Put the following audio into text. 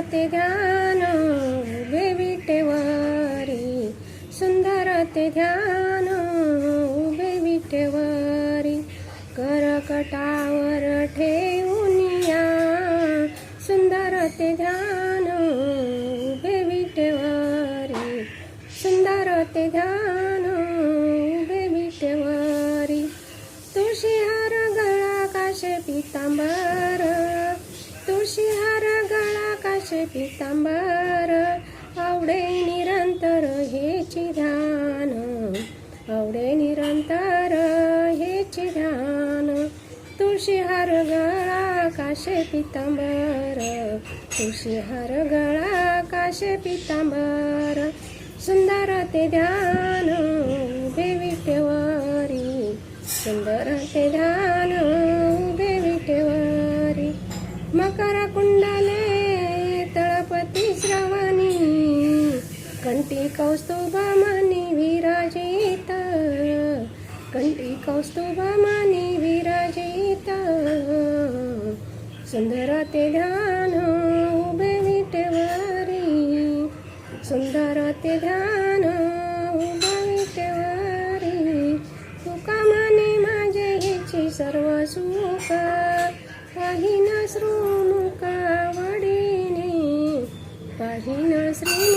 ते ध्यान उभे विटेवारी. सुंदर ते ध्यान उभे विटेवारी. करकटावर ठेवून या. सुंदर ते ध्यान उभे विटेवारी. सुंदर ते ध्यान गळा काशे पितांबर आवडे निरंतर हेची ध्यान. आवडे निरंतर हेची ध्यान. तुळशी हार गळा काशे पितांबर. तुळशी हार गळा काशे पितांबर. सुंदर ते ध्यान देवी ठेवारी सुंदर ते कंठी कौस्तुभा मनी विराजित. कंठी कौस्तुभा मनी विराजित. सुंदर ते ध्यान उभे विटवारी. सुंदर ते ध्यान उभे विटवारी. तुका माने माझे हिची सर्व सुख. पाहिन श्रीमुख वडीने. पाहिन श्रीमुख